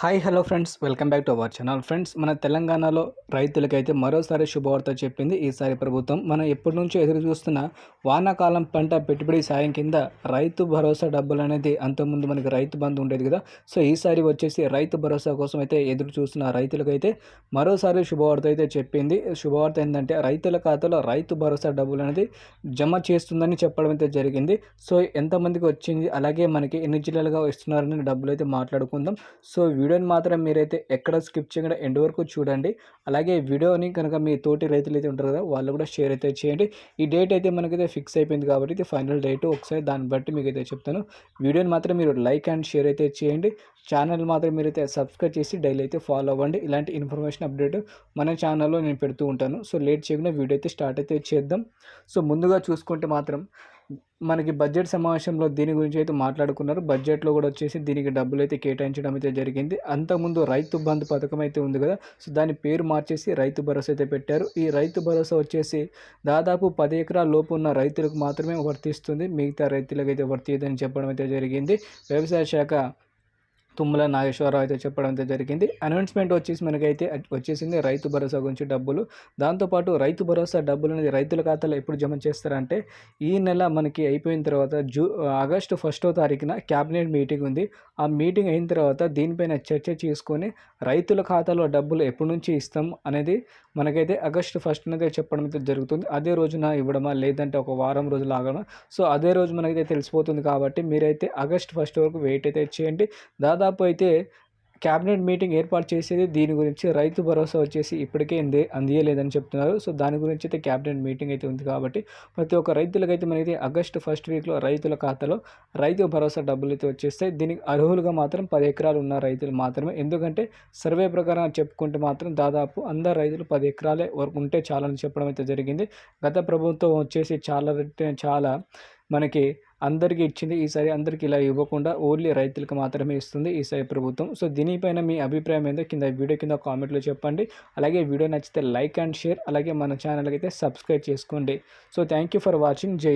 Hi hello friends. Welcome back to our channel. Friends మన తెలంగాణలో రైతులకైతే మరోసారి శుభవార్త చెప్పింది ఈసారి ప్రభుత్వం. మనం ఎప్పటి నుంచో ఎదురు చూస్తున్న వానాకాలం పంట పెట్టుబడి సాయం కింద రైతు భరోసా డబ్బులు అనేది అంతకుముందు మనకి రైతు బంధు ఉండేది కదా. సో ఈసారి వచ్చేసి రైతు భరోసా కోసం అయితే ఎదురు చూస్తున్న రైతులకైతే మరోసారి శుభవార్త అయితే చెప్పింది. శుభవార్త ఏంటంటే రైతుల ఖాతాలో రైతు భరోసా డబ్బులు అనేది జమ చేస్తుందని చెప్పడం అయితే జరిగింది. సో ఎంతమందికి వచ్చింది? అలాగే మనకి ఎన్ని జిల్లాలుగా ఇస్తున్నారని డబ్బులు అయితే మాట్లాడుకుందాం. సో వీడియోని మాత్రం మీరైతే ఎక్కడ స్కిప్ చేయకుండా ఎండ్ వరకు చూడండి. అలాగే వీడియోని కనుక మీ తోటి రైతులు అయితే ఉంటారు కదా వాళ్ళు కూడా షేర్ అయితే చేయండి. ఈ డేట్ అయితే మనకైతే ఫిక్స్ అయిపోయింది కాబట్టి ఇది ఫైనల్ డేట్. ఒకసారి దాన్ని బట్టి మీకు అయితే చెప్తాను. వీడియోని మాత్రం మీరు లైక్ అండ్ షేర్ అయితే చేయండి. ఛానల్ మాత్రం మీరైతే సబ్స్క్రైబ్ చేసి డైలీ అయితే ఫాలో అవ్వండి. ఇలాంటి ఇన్ఫర్మేషన్ అప్డేట్ మన ఛానల్లో నేను పెడుతూ ఉంటాను. సో లేట్ చేయకుండా వీడియో అయితే స్టార్ట్ అయితే చేద్దాం. సో ముందుగా చూసుకుంటే మాత్రం మనకి బడ్జెట్ సమావేశంలో దీని గురించి అయితే మాట్లాడుకున్నారు. బడ్జెట్లో కూడా వచ్చేసి దీనికి డబ్బులు అయితే కేటాయించడం అయితే జరిగింది. అంతకుముందు రైతు బంధు పథకం అయితే ఉంది కదా సో దాని పేరు మార్చేసి రైతు భరోసా అయితే పెట్టారు. ఈ రైతు భరోసా వచ్చేసి దాదాపు పది ఎకరాల లోపు ఉన్న రైతులకు మాత్రమే వర్తిస్తుంది. మిగతా రైతులకు అయితే వర్తియదని చెప్పడం అయితే జరిగింది. వ్యవసాయ శాఖ తుమ్మల నాగేశ్వరరావు అయితే చెప్పడం అయితే జరిగింది. అనౌన్స్మెంట్ వచ్చేసి మనకైతే వచ్చేసింది రైతు భరోసా గురించి డబ్బులు. దాంతోపాటు రైతు భరోసా డబ్బులు అనేది రైతుల ఖాతాలో ఎప్పుడు జమ చేస్తారంటే ఈ నెల మనకి అయిపోయిన తర్వాత జూ ఆగస్టు ఫస్టో తారీఖున క్యాబినెట్ మీటింగ్ ఉంది. ఆ మీటింగ్ అయిన తర్వాత దీనిపైన చర్చ చేసుకొని రైతుల ఖాతాలో డబ్బులు ఎప్పటి నుంచి ఇస్తాం అనేది మనకైతే ఆగస్టు ఫస్ట్ అనేది చెప్పడం అయితే జరుగుతుంది. అదే రోజున ఇవ్వడమా లేదంటే ఒక వారం రోజులు ఆగడమా? సో అదే రోజు మనకైతే తెలిసిపోతుంది కాబట్టి మీరైతే ఆగస్ట్ ఫస్ట్ వరకు వెయిట్ అయితే చేయండి. దాదాపు దాదాపు అయితే క్యాబినెట్ మీటింగ్ ఏర్పాటు చేసేది దీని గురించి రైతు భరోసా వచ్చేసి ఇప్పటికే అంది అందియలేదని చెప్తున్నారు. సో దాని గురించి అయితే క్యాబినెట్ మీటింగ్ అయితే ఉంది కాబట్టి ప్రతి ఒక్క రైతులకైతే మనకి ఆగస్టు ఫస్ట్ వీక్లో రైతుల ఖాతాలో రైతు భరోసా డబ్బులు అయితే వచ్చేస్తాయి. దీనికి అర్హులుగా మాత్రం పది ఎకరాలు ఉన్న రైతులు మాత్రమే. ఎందుకంటే సర్వే ప్రకారం చెప్పుకుంటే మాత్రం దాదాపు అందరు రైతులు పది ఎకరాలే వరకు ఉంటే చాలని చెప్పడం అయితే జరిగింది. గత ప్రభుత్వం వచ్చేసి చాలా చాలా మనకి అందరికీ ఇచ్చింది. ఈసారి అందరికీ ఇలా ఇవ్వకుండా ఓన్లీ రైతులకు మాత్రమే ఇస్తుంది ఈసారి ప్రభుత్వం. సో దీనిపైన మీ అభిప్రాయం ఏందో కింద వీడియో కింద కామెంట్లో చెప్పండి. అలాగే వీడియో నచ్చితే లైక్ అండ్ షేర్. అలాగే మన ఛానల్కి అయితే సబ్స్క్రైబ్ చేసుకోండి. So thank you for watching. జై